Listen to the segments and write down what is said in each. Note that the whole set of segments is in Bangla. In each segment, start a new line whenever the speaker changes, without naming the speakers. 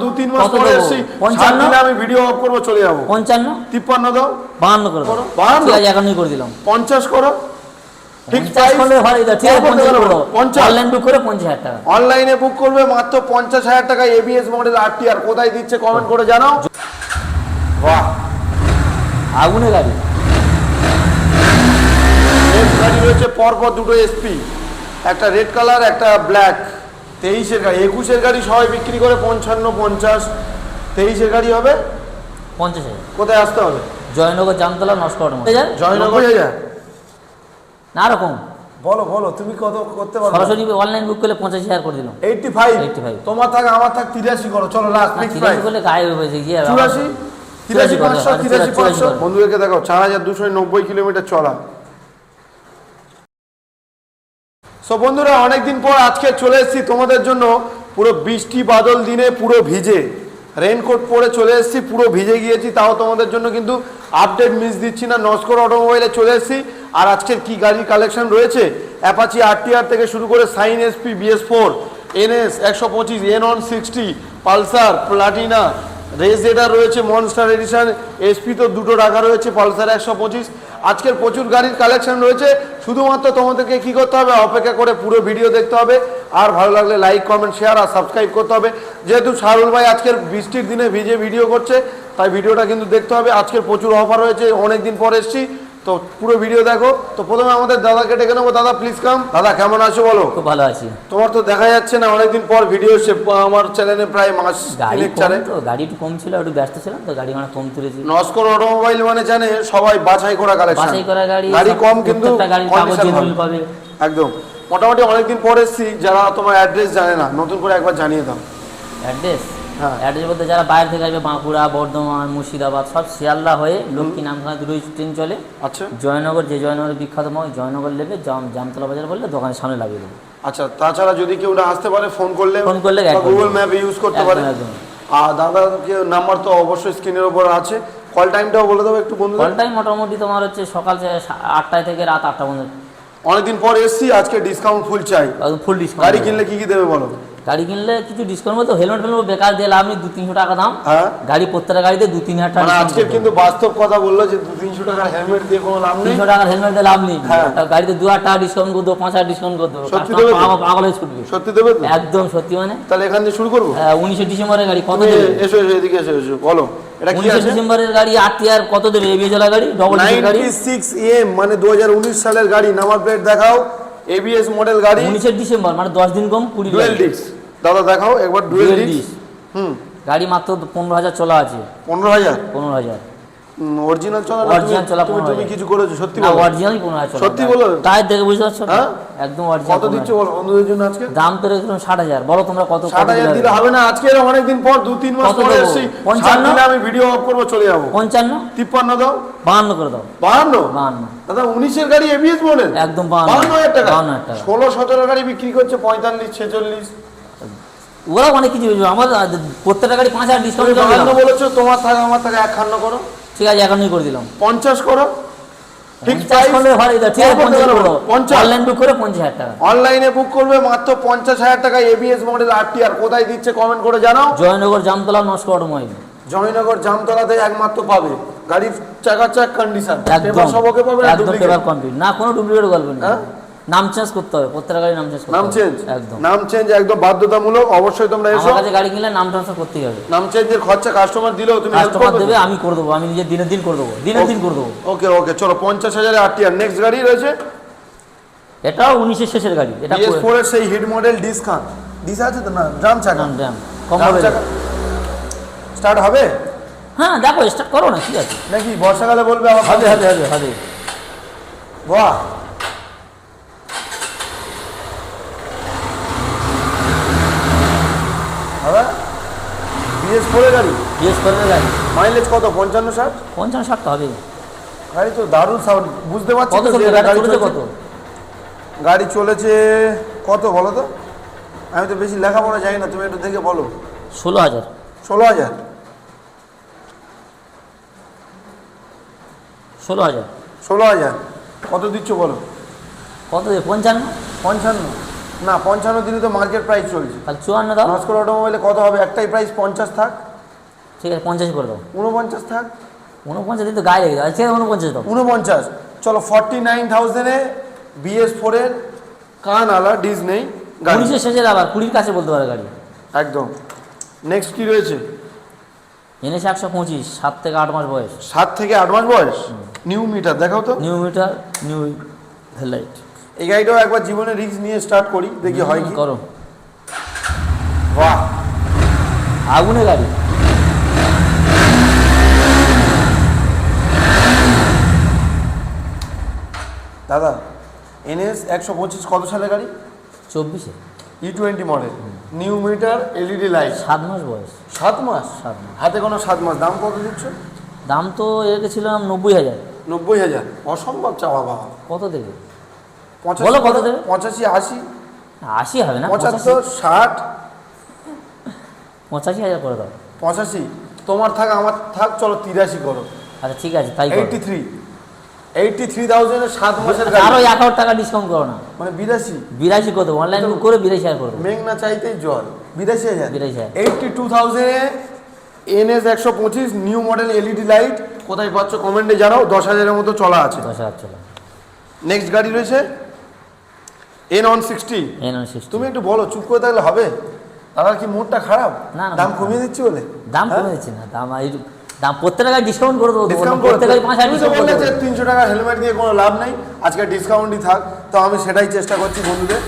দু তিন মাস পরে
দেবো? পঞ্চান্ন?
আমি ভিডিও অফ করব চলে যাব।
পঞ্চান্ন?
তিপ্পান্ন দাও।
বাহান্ন করে
করো, বাহান্ন?
একান্নই করে দিলাম।
পঞ্চাশ করো। ঠিক।
অনলাইন বুক
করবে মাত্র হাজার টাকা এবিএস মডেল আর টি আর কোথায় দিচ্ছে কমেন্ট করে জানাও। বাহ।
আগুনে গাড়ি
গাড়ি রয়েছে পরপর দুটো এসপি একটা রেড কালার একটা ব্ল্যাক তেইশের গাড়ি একুশের গাড়ি সবাই বিক্রি করে পঞ্চান্ন পঞ্চাশ। তেইশের গাড়ি হবে?
পঞ্চাশ হাজার।
কোথায় আসতে হবে?
জয়নগর জামতলা নস্কর
জয়নগর। হয়ে
না রকম
বলো বলো তুমি কত করতে পারো
সরাসরি অনলাইন বুক করলে পঞ্চাশ হাজার করে দিলাম।
এইটটি ফাইভ
85
তোমার থাক আমার থাক তিরাশি করো। চলো লাস্ট
তিরাশি করলে গায়ে হয়েছে গিয়ে
চুরাশি? তিরাশি পাঁচশো তিরাশি পাঁচশো। বন্ধুদেরকে দেখো চার হাজার দুশো নব্বই কিলোমিটার চলা। সো বন্ধুরা, অনেকদিন পর আজকে চলে এসেছি তোমাদের জন্য পুরো বৃষ্টি বাদল দিনে পুরো ভিজে। রেনকোট পরে চলে এসেছি, পুরো ভিজে গিয়েছি, তাও তোমাদের জন্য কিন্তু আপডেট মিস দিচ্ছি না। নস্কর অটোমোবাইলে চলে এসেছি, আর আজকের কি গাড়ির কালেকশন রয়েছে? অ্যাপাচি আরটিআর থেকে শুরু করে Shine SP BS four NS একশো পঁচিশ N one sixty Pulsar Platina race রয়েছে মনস্টার এডিশন এসপি তো দুটো রাখা রয়েছে পালসার একশো পঁচিশ আজকের প্রচুর গাড়ির কালেকশন রয়েছে। শুধুমাত্র তোমাদেরকে কি করতে হবে? অপেক্ষা করে পুরো ভিডিও দেখতে হবে। আর ভালো লাগলে লাইক কমেন্ট শেয়ার আর সাবস্ক্রাইব করতে হবে। যেহেতু শাহরুল ভাই আজকের বৃষ্টির দিনে ভিজে ভিডিও করছে, তাই ভিডিওটা কিন্তু দেখতে হবে। আজকের প্রচুর অফার রয়েছে। অনেক দিন পর এসছি। তো পুরো ভিডিও দেখো। তো প্রথমে আমাদের দাদাকে ডেকে নেব। দাদা প্লিজ কাম দাদা কেমন আছো বলো?
খুব ভালো আছি।
তোমার তো দেখা যাচ্ছে না অনেকদিন পর ভিডিও সে আমার চ্যানেলে প্রায় মাস
গাড়ি
চারে
তো গাড়ি একটু কম ছিল একটু ব্যস্ত ছিলাম তো গাড়ি মানে কম তুলেছি।
নস্কর অটোমোবাইল মানে জানে সবাই বাছাই করা কালেকশন
বাছাই করা গাড়ি
গাড়ি কম কিন্তু
কাগজ। পাবে।
একদম। মোটামুটি অনেকদিন পর এসেছি যারা তোমার অ্যাড্রেস জানে না নতুন করে একবার জানিয়ে দাও।
অ্যাড্রেস। অ্যাড্রেস বলতে যারা বাইরে থেকে আসবে বাঁকুড়া বর্ধমান মুর্শিদাবাদ সব শিয়ালদা হয়ে লক্ষ্মী নামখানা দুটোই ট্রেন চলে।
আচ্ছা।
জয়নগর যে জয়নগর বিখ্যাত ময় জয়নগর নেবে জাম জামতলা বাজার বললে দোকানের সামনে লাগিয়ে দেবো।
আচ্ছা তাছাড়া যদি কেউ না আসতে পারে ফোন করলে
ফোন করলে
গুগল ম্যাপ ইউজ করতে পারে। আর দাদাকে নাম্বার তো অবশ্যই স্ক্রিনের উপর আছে। কল টাইমটাও বলে দেবো একটু বন্ধু
কল টাইম মোটামুটি তোমার হচ্ছে সকাল আটটায় থেকে রাত আটটা পর্যন্ত।
অনেকদিন পর এসেছি আজকে ডিসকাউন্ট ফুল চাই।
ফুল ডিসকাউন্ট
গাড়ি কিনলে কি কি দেবে বলো?
গাড়ি কিনলে কিছু ডিসকাউন্ট মতো হেলমেট ফেলমেট বেকার দিয়ে লাভ নেই দু তিনশো টাকা দাম।
হ্যাঁ।
গাড়ি প্রত্যেকটা গাড়িতে দু তিন হাজার টাকা
মানে আজকে কিন্তু বাস্তব কথা বলল যে দু তিনশো টাকার হেলমেট দিয়ে কোনো লাভ নেই।
তিনশো টাকার হেলমেট দিয়ে লাভ নেই।
হ্যাঁ।
গাড়িতে দু হাজার টাকা ডিসকাউন্ট করে দেবো পাঁচ হাজার ডিসকাউন্ট করে দেবো পাগল হয়ে ছুটবে।
সত্যি দেবে
একদম সত্যি মানে।
তাহলে এখান থেকে শুরু করব?
হ্যাঁ উনিশে ডিসেম্বরের গাড়ি কত দেবে?
এসো এসো এদিকে এসো এসো বলো।
উনিশে ডিসেম্বরের গাড়ি আট টিয়ার কত দেবে? এবিএ গাড়ি ডবল গাড়ি।
সিক্স এম মানে সালের গাড়ি নাম্বার প্লেট দেখাও। এবিএস মডেল গাড়ি।
উনিশে ডিসেম্বর মানে দশ দিন কম কুড়ি
ডুয়েল ডিস্ক দাদা দেখাও একবার ডুয়েল ডিস্ক হুম।
গাড়ি মাত্র পনেরো হাজার চলা আছে।
পনেরো হাজার?
পনেরো হাজার।
অরিজিনাল চলা
Original চলা
তুমি তুমি কিছু করেছ সত্যি বলো।
অরিজিনালই পনেরো হাজার চলা
সত্যি বলো?
টায়ার দেখে বুঝতে পারছ?
হ্যাঁ?
একদম
কত
অরিজিনাল
দিচ্ছ বলো? বন্ধুদের জন্য আজকে?
দাম তো রেখেছিলাম ষাট হাজার। বলো তোমরা কত
ষাট
কত
হাজার
দিলে
দিলে
হবে?
না। আজকে অনেকদিন পর দু তিন মাস পরে? এসছি।
পঞ্চান্ন?
ষাট আমি ভিডিও অফ করব চলে যাব।
পঞ্চান্ন?
তিপ্পান্ন দাও।
বাহান্ন করে দাও।
বাহান্ন?
বাহান্ন।
দাদা উনিশের গাড়ি এবিএস মডেল
একদম বাহান্ন।
বাহান্ন হাজার টাকা।
বাহান্ন হাজার টাকা।
ষোলো সতেরো গাড়ি বিক্রি করছে পঁয়তাল্লিশ ছেচল্লিশ।
ওরা অনেক কিছু আমার প্রত্যেকটা গাড়ি পাঁচ হাজার ডিসকাউন্ট
বলেছ তোমার থাকা আমার থাকা একখান্ন করো।
ঠিক আছে একান্নই করে দিলাম।
পঞ্চাশ করো।
অনলাইন বুক করে? পঞ্চাশ। হাজার টাকা।
অনলাইনে বুক করবে মাত্র পঞ্চাশ হাজার টাকা এবিএস মডেল আরটি আর কোথায় দিচ্ছে কমেন্ট করে জানাও।
জয়নগর জামতলা অটোমোবাইল
জয়নগর জামতলাতে একমাত্র পাবে। গাড়ির কন্ডিশন
একদম
সব ওকে পাবে না
কোনো ডুপ্লিকেট গল্প নেই।
হ্যাঁ?
নাম চেঞ্জ করতে হবে প্রত্যেকটা গাড়ি নাম চেঞ্জ
নাম চেঞ্জ
একদম।
নাম চেঞ্জ একদম বাধ্যতামূলক অবশ্যই তোমরা এসো।
আমার কাছে গাড়ি কিনলে নাম ট্রান্সফার করতেই হবে।
নাম চেঞ্জের খরচা কাস্টমার দিলেও তুমি
কাস্টমার দেবে আমি করে দেবো আমি নিজে দিনের দিন করে দেবো দিনের দিন করে দেবো।
ওকে ওকে চলো পঞ্চাশ হাজারে আরটি আর নেক্সট গাড়ি রয়েছে।
এটাও উনিশের শেষের গাড়ি এটা
বিএস ফোর এর সেই হিট মডেল ডিসকাউন্ট ডিস আছে তো? না ড্রাম চাকা।
ড্যাম কম
ড্রাম
হবে
স্টার্ট হবে?
হ্যাঁ দেখো স্টার্ট করো না ঠিক আছে।
নাকি বর্ষাকালে বলবে
হবে হবে হবে হবে।
বাহ হবে বিএস ফোরে গাড়ি?
জিজ্ঞেস করবে গাড়ি।
মাইলেজ কত? পঞ্চান্ন ষাট?
পঞ্চান্ন ষাট তো হবে
গাড়ি তো দারুণ সাউন্ড বুঝতে পারছি
কত গাড়ি চলেছে? কত
গাড়ি চলেছে কত বলো তো? আমি তো বেশি লেখাপড়া জানি না তুমি একটু দেখে বলো।
ষোলো হাজার।
ষোলো হাজার?
ষোলো হাজার।
ষোলো হাজার। কত দিচ্ছ বলো?
কত পঞ্চান্ন?
পঞ্চান্ন। না পঞ্চান্ন দিনে তো মার্কেট প্রাইস চলছে।
তাহলে চুয়ান্ন দাও।
নস্কর অটোমোবাইলে কত হবে? একটাই প্রাইস পঞ্চাশ থাক।
ঠিক আছে পঞ্চাশ করে দাও।
উনপঞ্চাশ থাক।
উনপঞ্চাশ দিন তো গায়ে লেগে যাবে। ঠিক আছে উনপঞ্চাশ দাও।
উনপঞ্চাশ চলো ফর্টি নাইন থাউজেন্ডে বিএস ফোরের কান আলা ডিস নেই গাড়ি।
উনিশের শেষের আবার কুড়ির কাছে বলতে পারে গাড়ি।
একদম। নেক্সট কি রয়েছে?
এনেছে একশো পঁচিশ সাত থেকে আট মাস বয়স।
সাত থেকে আট মাস বয়স? নিউ মিটার দেখাও তো।
নিউ মিটার নিউ হেডলাইট
এই গাড়িটাও একবার জীবনে রিস্ক নিয়ে স্টার্ট করি দেখি হয় কি।
করো।
বাহ।
আগুনে গাড়ি
দাদা এনএস একশো পঁচিশ কত সালে গাড়ি?
চব্বিশে।
E twenty model new meter LED light
সাত মাস বয়স।
সাত মাস?
সাত মাস।
হাতে কোনো সাত মাস দাম কত দিচ্ছ?
দাম তো রেখেছিলাম নব্বই হাজার।
নব্বই হাজার। অসম্ভব চাওয়া বাবা।
কত দেবে? বলো কত দেবে?
পঁচাশি আশি।
আশি হবে না
পঁচাত্তর ষাট।
পঁচাশি হাজার করে দাও।
পঁচাশি। তোমার থাক আমার থাক চলো তিরাশি করো।
আচ্ছা ঠিক আছে তাই করো।
এইটটি থ্রি এইটটি থ্রি থাউজেন্ডের সাত মাসের
আচ্ছা, আরও
গাড়ি
এক হাজার টাকা ডিসকাউন্ট করো না।
মানে বিরাশি।
বিরাশি কত অনলাইন বুক করে বিরাশি হাজার করে দেবো।
মেঘ না চাইতেই জল। বিরাশি হাজার।
বিরাশি হাজার।
এইটটি টু থাউজেন্ডে এনএস একশো পঁচিশ নিউ মডেল এলইডি লাইট কোথায় পাচ্ছ কমেন্টে জানাও দশ হাজারের মতো চলা আছে।
দশ হাজার চলো।
নেক্সট গাড়ি রয়েছে? N one sixty
N sixty
তুমি একটু বলো চুপ করে থাকলে হবে? দাদার কি মুডটা খারাপ?
না,
দাম কমিয়ে দিচ্ছি বলে?
দাম
হ্যাঁ?
কমে দিচ্ছি না দাম এই দাম প্রত্যেক টাকায় ডিসকাউন্ট করে দেবো
ডিসকাউন্ট করে
প্রত্যেক টাকায় পাঁচ হাজার
যে তিনশো টাকার হেলমেট দিয়ে কোনো লাভ নেই। আজকে ডিসকাউন্টই থাক। তো আমি সেটাই চেষ্টা করছি বন্ধুদের।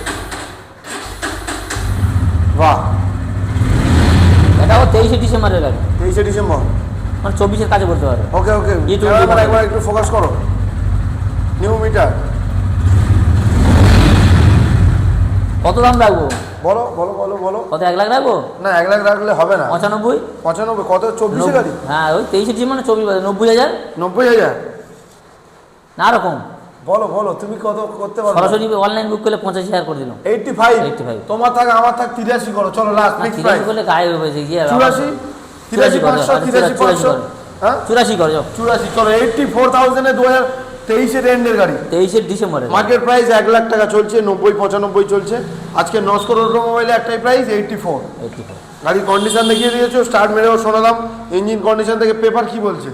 বাহ।
এটাও তেইশে ডিসেম্বরের গাড়ি।
তেইশে ডিসেম্বর।
মানে চব্বিশের কাছে বলতে পারবে
ওকে ওকে একবার একটু ফোকাস করো। নিউ মিটার
কত দাম রাখব?
বলো বলো বলো বলো।
কত এক লাখ রাখব?
না এক লাখ রাখলে হবে না।
পঁচানব্বই?
পঁচানব্বই কত? চব্বিশে গাড়ি?
হ্যাঁ ওই তেইশে ডিসেম্বর না চব্বিশ নব্বই হাজার?
নব্বই হাজার?
না রকম
বলো বলো তুমি কত করতে পারো
সরাসরি অনলাইন বুক করলে পঁচাশি হাজার করে দিলাম।
এইটটি ফাইভ
85
তোমার থাক আমার থাক তিরাশি করো। চলো লাস্ট
তিরাশি করলে গায়ে হয়েছে গিয়ে
চুরাশি? তিরাশি পাঁচশো তিরাশি পাঁচশো? হ্যাঁ?
চুরাশি করে
চুরাশি চলো এইটটি ফোর থাউজেন্ডে দু হাজার তেইশের এন্ডের গাড়ি।
তেইশে ডিসেম্বরে
মার্কেট প্রাইস এক লাখ টাকা চলছে নব্বই পঁচানব্বই চলছে। আজকে নস্কর মোবাইলে একটাই প্রাইস এইটটি ফোর।
এইটটি
গাড়ির কন্ডিশন দেখিয়ে দিয়েছ স্টার্ট মেরেও শোনালাম। ইঞ্জিন কন্ডিশন থেকে পেপার কি বলছে?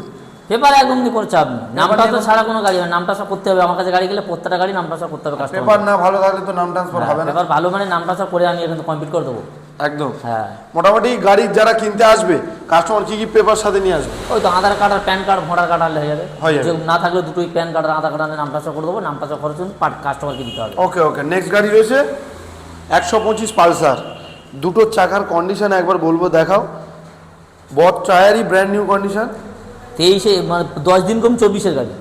পেপার একদম কোনো চাপ নেই। নামটা তো ছাড়া কোনো গাড়ি না, নামটা সব করতে হবে। আমার কাছে গাড়ি গেলে প্রত্যেকটা গাড়ি নামটা সব করতে হবে
পেপার না ভালো থাকলে তো নাম ট্রান্সফার হবে না।
পেপার ভালো মানে নামটা সব করে আমি কিন্তু কমপ্লিট করে দেবো।
একদম।
হ্যাঁ।
মোটামুটি গাড়ির যারা কিনতে আসবে কাস্টমার কি কি পেপার সাথে নিয়ে আসবে?
ওই তো আধার কার্ড আর প্যান কার্ড ভোটার কার্ড হয়ে যাবে। যে না থাকলে দুটোই প্যান কার্ড আর আধার কার্ড নামটা সব করে দেবো নামটা সব খরচ পাট কাস্টমারকে দিতে হবে।
ওকে ওকে নেক্সট গাড়ি রয়েছে। একশো পঁচিশ পালসার। দুটো চাকার কন্ডিশন একবার বলব দেখাও। বট টায়ারই ব্র্যান্ড নিউ কন্ডিশন
তেইশে মানে দশ দিন কম চব্বিশের গাড়ি।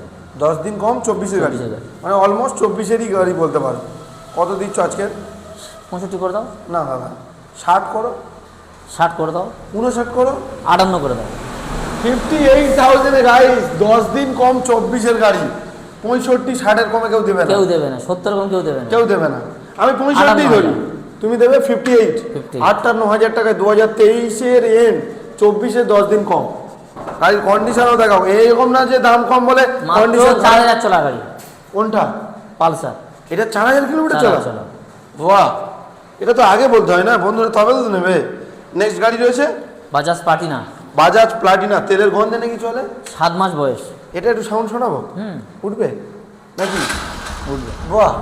দশ দিন কম চব্বিশের গাড়ি।
24 এর গাড়ি।
মানে অলমোস্ট চব্বিশেরই গাড়ি বলতে পারো। কত দিচ্ছ আজকে?
পঁয়ষট্টি করে দাও।
না দাদা ষাট করো।
ষাট করে দাও।
উনষাট করো।
আটান্ন করে দাও।
ফিফটি এইট থাউজেন্ডের গাড়ি দশ দিন কম চব্বিশের গাড়ি পঁয়ষট্টি ষাটের কমে কেউ দেবে না।
কেউ দেবে না সত্তর কম কেউ দেবে না।
কেউ দেবে না। আমি পঁয়ষট্টি ধরি। তুমি দেবে ফিফটি এইট
58
আটান্ন হাজার টাকায় দু হাজার তেইশের এন্ড চব্বিশে দশ দিন কম। গাড়ির কন্ডিশনও দেখাও। এইরকম না যে দাম কম বলে কন্ডিশন
চার হাজার চলা গাড়ি।
কোনটা?
পালসার।
এটা চার হাজার কিলোমিটার চলা। বাহ! এটা তো আগে বলতে হয় না। বন্ধুরা তবে তো নেবে। নেক্সট গাড়ি রয়েছে?
বাজাজ পার্টি না
বাজাজ প্লাটিনা তেলের গন্ধে নাকি চলে?
সাত মাস বয়স।
এটা একটু সাউন্ড শোনাবো?
হুম।
উঠবে? নাকি?
উঠবে।
বাহ!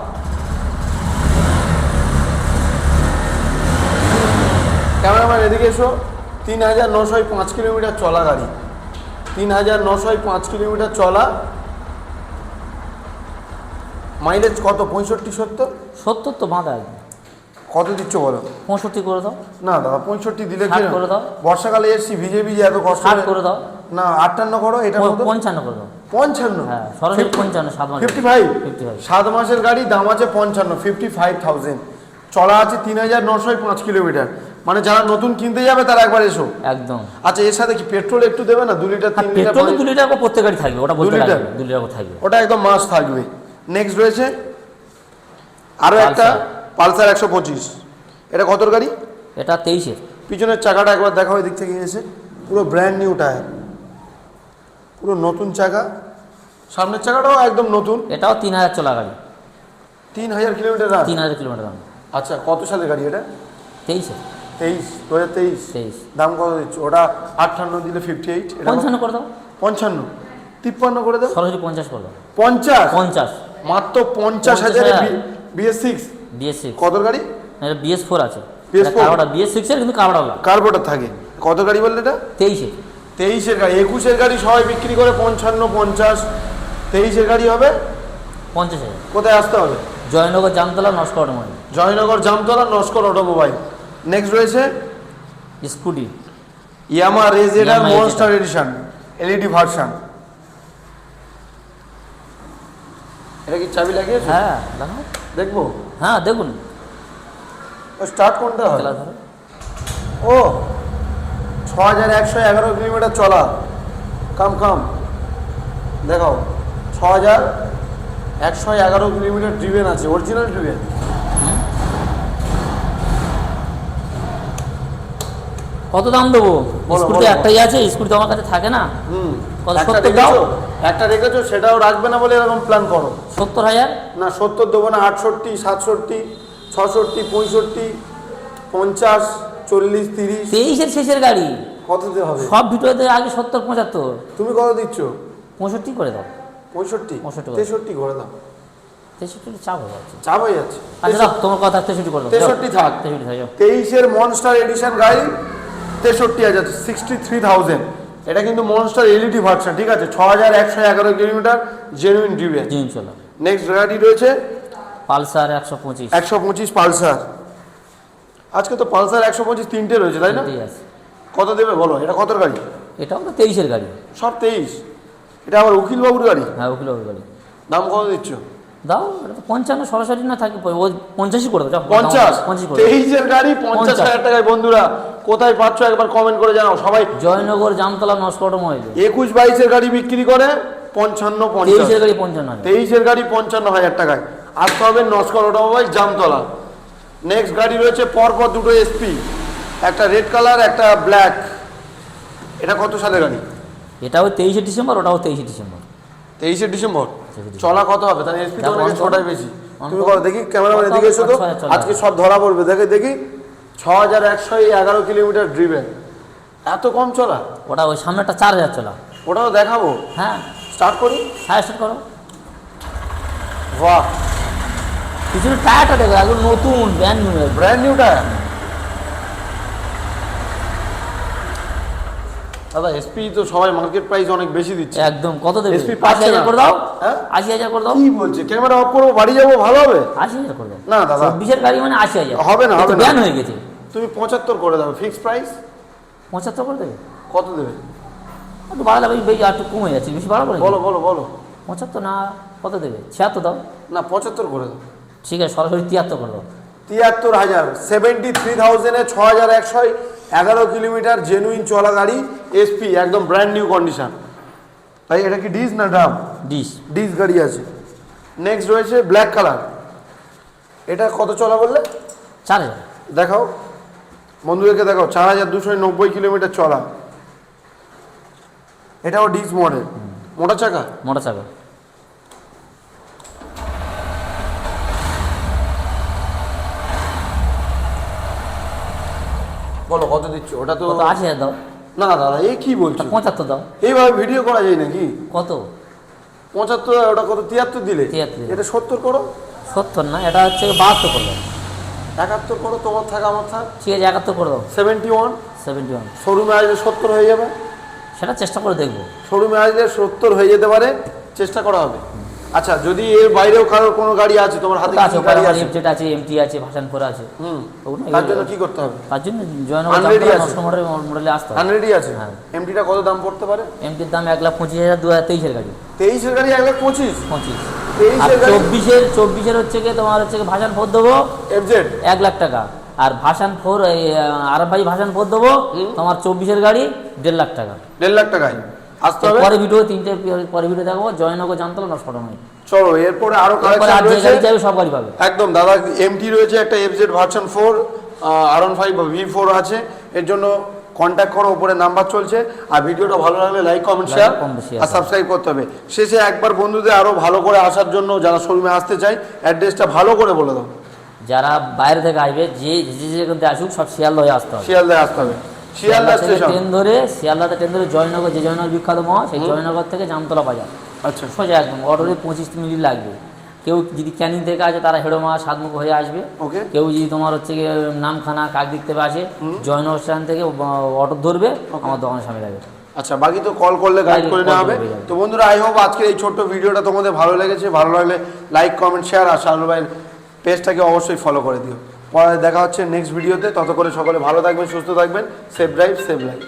ক্যামেরাম্যান এদিকে এসো। তিন হাজার নশোয় পাঁচ কিলোমিটার চলা গাড়ি। তিন হাজার নশোয় পাঁচ কিলোমিটার চলা। মাইলেজ কত? পঁয়ষট্টি সত্তর?
সত্তর তো বাঁধা
কত দিচ্ছ বলো?
পঁয়ষট্টি করে দাও।
না দাদা পঁয়ষট্টি দিলে কি
করে দাও।
বর্ষাকালে এসছি ভিজে ভিজে এত কষ্ট করে-
দাও।
না আটান্ন করো এটা
পঞ্চান্ন করে দাও।
পঞ্চান্ন?
হ্যাঁ সরাসরি পঞ্চান্ন সাত মাস
ফিফটি ফাইভ সাত মাসের গাড়ি দাম আছে পঞ্চান্ন ফিফটি ফাইভ থাউজেন্ড চলা আছে তিন হাজার নশোয় পাঁচ কিলোমিটার। মানে যারা নতুন কিনতে যাবে তারা একবার এসো।
একদম।
আচ্ছা এর সাথে কি পেট্রোল একটু দেবে না? দু লিটার তিন লিটার
পেট্রোল দু লিটার প্রত্যেক গাড়ি থাকবে ওটা
দু লিটার?
দু লিটার থাকবে।
ওটা একদম মাস থাকবে। নেক্সট রয়েছে আরও একটা পালসার একশো পঁচিশ। এটা কতর গাড়ি?
এটা তেইশের।
পিছনের চাকাটা একবার দেখা হয় দিক থেকে এসে। পুরো ব্র্যান্ড নিউ টায়ার পুরো নতুন চাকা। সামনের চাকাটাও একদম নতুন।
এটাও তিন হাজার চলা গাড়ি।
তিন হাজার কিলোমিটার
তিন হাজার কিলোমিটার দাম
আচ্ছা কত সালের গাড়ি এটা?
তেইশে।
তেইশ দু হাজার তেইশ।
তেইশ।
দাম কত দিচ্ছ? ওটা আটান্ন দিলে ফিফটি এইট
পঞ্চান্ন করে দাও।
পঞ্চান্ন। তিপ্পান্ন করে দাও।
সরাসরি পঞ্চাশ করে দাও।
পঞ্চাশ?
পঞ্চাশ।
মাত্র পঞ্চাশ হাজারে বিএস সিক্স
বিএস সিক্স
কত গাড়ি?
এটা বিএস ফোর আছে।
BS4
কারবাটা বিএস সিক্সের কিন্তু কারবাটা
কার্বোটার থাকে। কত গাড়ি বললে এটা?
তেইশে
তেইশের গাড়ি। একুশের গাড়ি সবাই বিক্রি করে পঞ্চান্ন পঞ্চাশ। তেইশের গাড়ি হবে?
পঞ্চাশ হাজার
কোথায় আসতে হবে?
জয়নগর জামতলা নস্কর মনে
জয়নগর জামতলা নস্কর অটোমোবাইল। নেক্সট রয়েছে?
Scooty.
Yamaha RayZR monster edition LED version এটা কি চাবি লাগিয়েছে?
হ্যাঁ দেখো
দেখব।
হ্যাঁ দেখুন।
স্টার্ট কোনটা হয়? ও ছ হাজার একশো এগারো কিলোমিটার চলা। কাম কাম। দেখাও ছ হাজার একশো এগারো কিলোমিটার ড্রিভেন আছে অরিজিনাল ড্রিভেন
কত দাম দেবো? স্কুটি একটাই আছে স্কুটি তো আমার কাছে থাকে না।
হুম
কত,
একটা
সত্তর দাও?
একটা রেখেছো সেটাও রাখবে না বলে এরকম প্ল্যান করো।
সত্তর হাজার?
না সত্তর দেবো না আটষট্টি সাতষট্টি ছষট্টি পঁয়ষট্টি পঞ্চাশ চল্লিশ তিরিশ।
তেইশের শেষের গাড়ি।
কত দিতে হবে?
সব ভিডিওতে আগে সত্তর পঁচাত্তর।
তুমি কত দিচ্ছ?
পঁয়ষট্টি করে দাও।
পঁয়ষট্টি?
পঁয়ষট্টি
তেষট্টি করে দাও।
তেষট্টি চাপ হয়ে যাচ্ছে।
চাপ হয়ে যাচ্ছে।
আচ্ছা তোমার কথা তেষট্টি করে দাও।
তেষট্টি থাক।
তেষট্টি থাক
তেইশের মনস্টার এডিশন গাড়ি তেষট্টি হাজার সিক্সটি থ্রি থাউজেন্ড এটা কিন্তু মনস্টার এলইডি ভার্সন ঠিক আছে? ছ হাজার একশো এগারো কিলোমিটার জেনুইন
জিম
নেক্সট গাড়ি রয়েছে?
পালসার একশো পঁচিশ।
একশো পঁচিশ পালসার আজকে তো পালসার একশো পঁচিশ তিনটে রয়েছে তাই না? কত দেবে বলো? এটা কত গাড়ি?
এটা তো তেইশের গাড়ি।
সব তেইশ। এটা আমার উকিলবাবুর গাড়ি?
হ্যাঁ উকিলবাবুর গাড়ি।
দাম কত দিচ্ছ?
দাও এটা পঞ্চান্ন সরাসরি না থাকে পঞ্চাশই করে দাও
পঞ্চাশ?
পঞ্চাশ
তেইশের গাড়ি পঞ্চাশ। হাজার টাকায় বন্ধুরা। কোথায় পাচ্ছ একবার কমেন্ট করে জানাও সবাই।
জয়নগর জামতলা নস্কট মহিল
একুশ বাইশের গাড়ি বিক্রি করে পঞ্চান্ন
তেইশের গাড়ি পঞ্চান্ন
তেইশের গাড়ি পঞ্চান্ন হাজার টাকায়। আসতে হবে নস্কর অটোমোবাইল জামতলা। নেক্সট গাড়ি রয়েছে পরপর দুটো এসপি একটা রেড কালার একটা ব্ল্যাক। এটা কত সালের গাড়ি?
এটাও তেইশে ডিসেম্বর ওটাও তেইশে ডিসেম্বর।
তেইশে ডিসেম্বর। চলা কত হবে? তাহলে এসপি তো অনেকে ছোটাই বেশি। তুমি কত দেখি ক্যামেরাম্যান এদিকে এসো তো। আজকে সব ধরা পড়বে। দেখে দেখি। ছ হাজার একশো এগারো কিলোমিটার ড্রিভেন এত কম চলা?
ওটা ওই সামনেটা চার হাজার চলা।
ওটাও দেখাবো?
হ্যাঁ।
স্টার্ট করি?
হ্যাঁ স্টার্ট করো।
বাহ।
পিছনে টায়ারটা দেখো একদম নতুন brand new
brand new tyre দাদা এসপি তো সবাই মার্কেট প্রাইস অনেক বেশি দিচ্ছে।
একদম কত দেবে? এসপি
পাচ্ছে
হাজার করে দাও।
হ্যাঁ?
আশি হাজার করে দাও।
কি বলছে? ক্যামেরা অফ করব বাড়ি যাব ভালো হবে?
আশি হাজার করে দাও।
না দাদা।
চব্বিশের গাড়ি মানে আশি হাজার।
হবে না, হবে না।
ব্যান হয়ে গেছে।
তুমি পঁচাত্তর করে দাও ফিক্স প্রাইস
পঁচাত্তর করে দেবে?
কত দেবে?
একটু বাড়ালে বেশি আর একটু কমে যাচ্ছে বেশি বাড়াবো?
বলো বলো বলো।
পঁচাত্তর না কত দেবে? ছিয়াত্তর দাও।
না পঁচাত্তর করে দাও।
ঠিক আছে সরাসরি তিয়াত্তর করে দাও।
তিয়াত্তর হাজার সেভেন্টি থ্রি থাউজেন্ডে ছ হাজার একশো এগারো কিলোমিটার জেনুইন চলা গাড়ি এসপি একদম ব্র্যান্ড নিউ কন্ডিশন ভাই এটা কি ডিস না ড্রাম
ডিস
ডিস গাড়ি আছে। নেক্সট রয়েছে ব্ল্যাক কালার এটা কত চলা বললে?
চার হাজার।
দেখাও। বন্ধুদেরকে দেখাও চার হাজার দুশো নব্বই কিলোমিটার চলা। এটাও ডিস মডেল মোটা চাকা?
মোটর চাকা।
বলো কত দিচ্ছ? ওটা তো
কত? আশি হাজার দাও।
না দাদা এই কি বলছো?
পঁচাত্তর দাও।
এইভাবে ভিডিও করা যায় নাকি?
কত?
পঁচাত্তর ওটা কত? তিয়াত্তর দিলে?
73 দিলে।
এটা সত্তর করো।
সত্তর না এটা হচ্ছে বাহাত্তর করে দাও
একাত্তর করো তোমার থাক আমার থাক।
ঠিক আছে একাত্তর করে দাও।
সেভেন্টি ওয়ান
সেভেন্টি ওয়ান
শোরুমে আসলে সত্তর হয়ে যাবে।
সেটা চেষ্টা করে দেখব।
শোরুমে আসলে সত্তর হয়ে যেতে পারে। চেষ্টা করা হবে। আচ্ছা যদি এর বাইরেও কারোর কোনো গাড়ি আছে তোমার হাতে
আছে
গাড়ি আছে?
এফজেড আছে এমটি আছে ভাসান ফোর আছে।
হুম। তার জন্য কি করতে হবে?
তার জন্য জয়নগর মডেল মডেলে আসতে হবে।
হান্ড্রেডই আছে?
হ্যাঁ।
এমটিটা কত দাম পড়তে পারে?
এমটির দাম এক লাখ পঁচিশ হাজার দু হাজার তেইশের গাড়ি।
তেইশের গাড়ি এক লাখ পঁচিশ?
পঁচিশ। আর
তেইশের গাড়ি
চব্বিশের চব্বিশের হচ্ছে কি তোমার হচ্ছে ভাসান ফোর দেবো।
এফজেড
এক লাখ টাকা। আর ভাসান ফোর আরব ভাই ভাসান ফোর দেবো তোমার চব্বিশের গাড়ি দেড় লাখ টাকা।
দেড় লাখ টাকায়? আসতে হবে।
পরে ভিডিও তিনটে পরে ভিডিও দেখাবো। জয়নগর জানতলা নষ্ট নয়
চলো এরপরে
আরও
কালেকশন রয়েছে।
সব গাড়ি পাবে।
একদম দাদা এমটি রয়েছে একটা এফজেড ভার্সন ফোর আর ওয়ান ফাইভ ভি ফোর আছে। এর জন্য কন্ট্যাক্ট করো উপরে নাম্বার চলছে। আর ভিডিওটা ভালো লাগলে লাইক কমেন্ট শেয়ার আর সাবস্ক্রাইব করতে হবে। শেষে একবার বন্ধুদের আরও ভালো করে আসার জন্য যারা শোরুমে আসতে চায় অ্যাড্রেসটা ভালো করে বলে দাও।
যারা বাইরে থেকে আসবে যে যে যেখান থেকে আসুক সব শিয়ালদা হয়ে আসতে হবে।
শিয়ালদায় আসতে হবে। শিয়ালদা
শিয়ালদা
স্টেশন।
ট্রেন ধরে শিয়ালদাতে ট্রেন ধরে জয়নগর যে জয়নগর বিখ্যাত মহা সেই জয়নগর থেকে জামতলা বাজার।
আচ্ছা।
সোজা একদম অটোতে পঁচিশ মিনিট লাগবে। কেউ যদি ক্যানিং থেকে আসে তারা হেডোমা সাতমুখ হয়ে আসবে। কেউ যদি তোমার হচ্ছে নামখানা কাকদিক থেকে আসে জয়নগর স্ট্যান্ড থেকে অটো ধরবে আমার দোকানের সামনে যাবে
আচ্ছা বাকি তো কল করলে গাইড করে নেওয়া হবে। তো বন্ধুরা আই হোপ আজকের এই ছোট্ট ভিডিওটা তোমাদের ভালো লেগেছে। ভালো লাগলে লাইক কমেন্ট শেয়ার আর ভাইয়ের পেজটাকে অবশ্যই ফলো করে দিও। পরে দেখা হচ্ছে নেক্সট ভিডিওতে তত করে সকলে ভালো থাকবেন, সুস্থ থাকবেন। Safe drive safe life